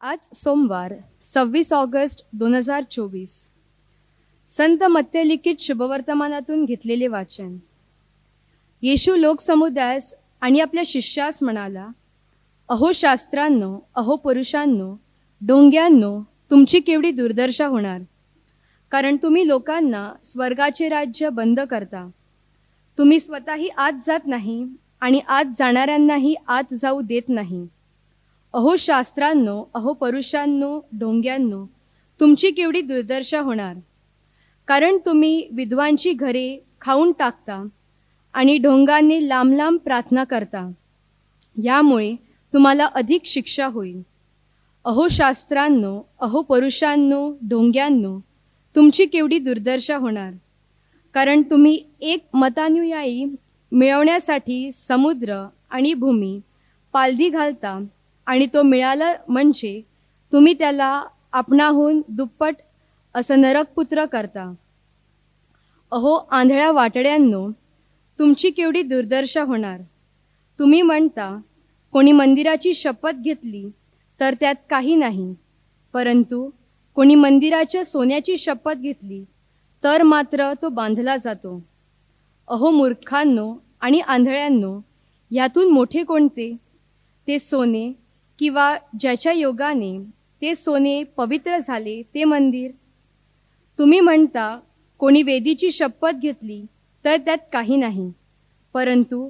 आज सोमवार सव्वीस ऑगस्ट दोन हजार चोवीस. संत मत्यलिखित शुभवर्तमानातून घेतलेले वाचन. येशू लोकसमुदायास आणि आपल्या शिष्यास म्हणाला अहो शास्त्रांनो अहो पुरुषांनो डोंग्यांनो तुमची केवढी दुर्दशा होणार. कारण तुम्ही लोकांना स्वर्गाचे राज्य बंद करता. तुम्ही स्वतःही आत जात नाही आणि आत जाणाऱ्यांनाही आत जाऊ देत नाही. अहो शास्त्रांनो अहो परुषांनो डोंग्यांनो तुमची केवढी दुर्दशा होणार? कारण तुम्ही विद्वांची घरे खाऊन टाकता आणि ढोंगांनी लांब लांब प्रार्थना करता. यामुळे तुम्हाला अधिक शिक्षा होईल. अहो शास्त्रांनो अहो परुषांनो डोंग्यांनो तुमची केवढी दुर्दशा होणार? कारण तुम्ही एक मतानुयायी मिळवण्यासाठी समुद्र आणि भूमी पालधी घालता आणि तो मिळाला म्हणजे तुम्ही त्याला आपणाहून दुप्पट असं नरकपुत्र करता. अहो आंधळ्या वाटड्यांनो तुमची केवढी दुर्दशा होणार. तुम्ही म्हणता कोणी मंदिराची शपथ घेतली तर त्यात काही नाही. परंतु कोणी मंदिराच्या सोन्याची शपथ घेतली तर मात्र तो बांधला जातो. अहो मूर्खांनो आणि आंधळ्यांनो यातून मोठे कोणते? ते सोने किंवा ज्याच्या योगाने ते सोने पवित्र झाले ते मंदिर. तुम्ही म्हणता कोणी वेदीची शपथ घेतली तर त्यात काही नाही. परंतु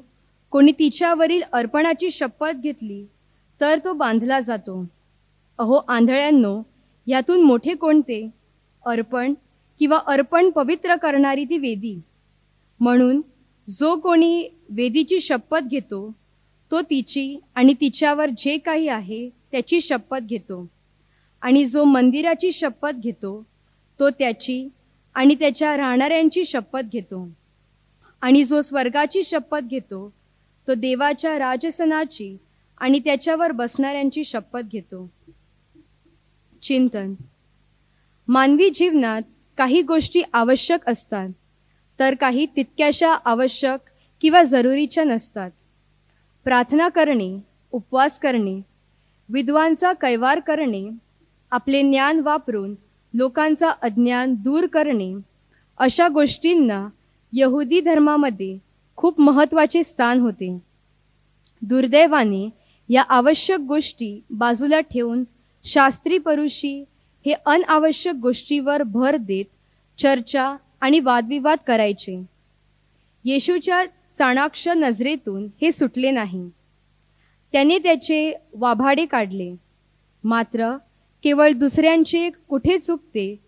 कोणी तिच्यावरील अर्पणाची शपथ घेतली तर तो बांधला जातो. अहो आंधळ्यांनो यातून मोठे कोणते? अर्पण किंवा अर्पण पवित्र करणारी ती वेदी. म्हणून जो कोणी वेदीची शपथ घेतो तो तिची आणि तिच्यावर जे काही आहे त्याची शपथ घेतो. आणि जो मंदिराची शपथ घेतो तो त्याची आणि त्याच्या राहणाऱ्यांची शपथ घेतो. आणि जो स्वर्गाची शपथ घेतो तो देवाच्या राजसनाची आणि त्याच्यावर बसणाऱ्यांची शपथ घेतो. चिंतन. मानवी जीवनात काही गोष्टी आवश्यक असतात तर काही तितक्याशा आवश्यक किंवा जरुरीच्या नसतात. प्रार्थना करणे उपवास करणे विद्वांचा कैवार करणे आपले ज्ञान वापरून लोकांचा अज्ञान दूर करणे अशा गोष्टींना यहुदी धर्मामध्ये खूप महत्त्वाचे स्थान होते. दुर्दैवाने या आवश्यक गोष्टी बाजूला ठेवून शास्त्री परुषी हे अनावश्यक गोष्टीवर भर देत चर्चा आणि वादविवाद करायचे. येशूच्या चाणाक्ष नजरेतून हे सुटले नाही. त्याने त्याचे वाभाडे काढले. मात्र केवळ दुसऱ्यांचे कुठे चुकते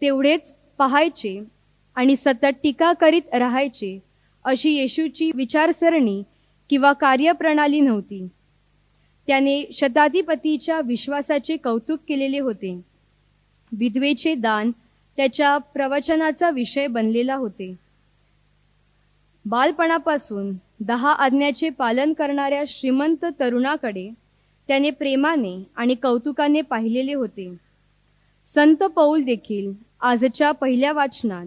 तेवढेच पाहायचे आणि सतत टीका करीत राहायचे अशी येशूची विचारसरणी किंवा कार्यप्रणाली नव्हती. त्याने शताधिपतीच्या विश्वासाचे कौतुक केलेले होते. विधवेचे दान त्याच्या प्रवचनाचा विषय बनलेला होते. बालपणापासून दहा आज्ञाचे पालन करणाऱ्या श्रीमंत तरुणाकडे त्याने प्रेमाने आणि कौतुकाने पाहिलेले होते. संत पौल देखील आजच्या पहिल्या वाचनात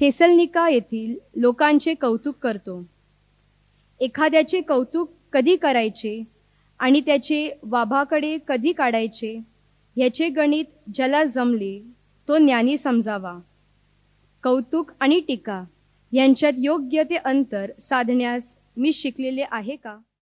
थेसलनिका येथील लोकांचे कौतुक करतो. एखाद्याचे कौतुक कधी करायचे आणि त्याचे वाभाकडे कधी काढायचे ह्याचे गणित ज्याला जमले तो ज्ञानी समजावा. कौतुक आणि टीका यांच्यात योग्य ते अंतर साधण्यास मी शिकलेले आहे का?